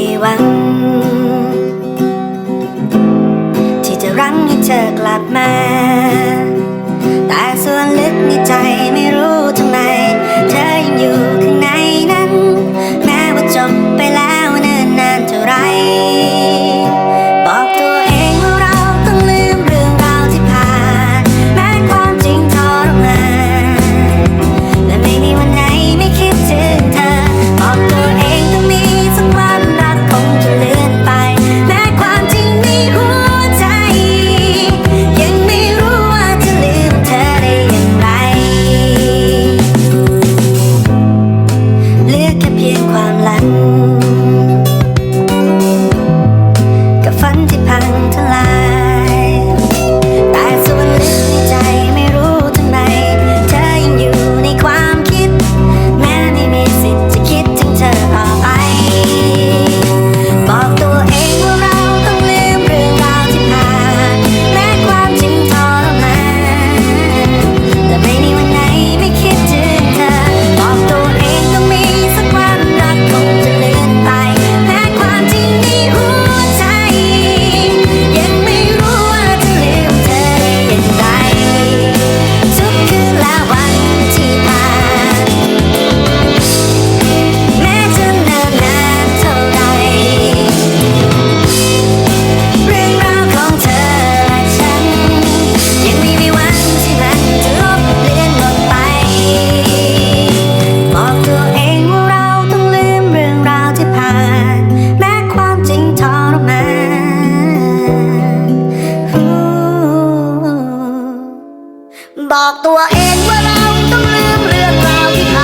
ีวัน ที่จะรั้งให้เธอกลับมา แต่ส่วนลึกในใจไม่รู้ บอกตัวเองว่าเราต้องลืมเรื่องราวที่ผ่าน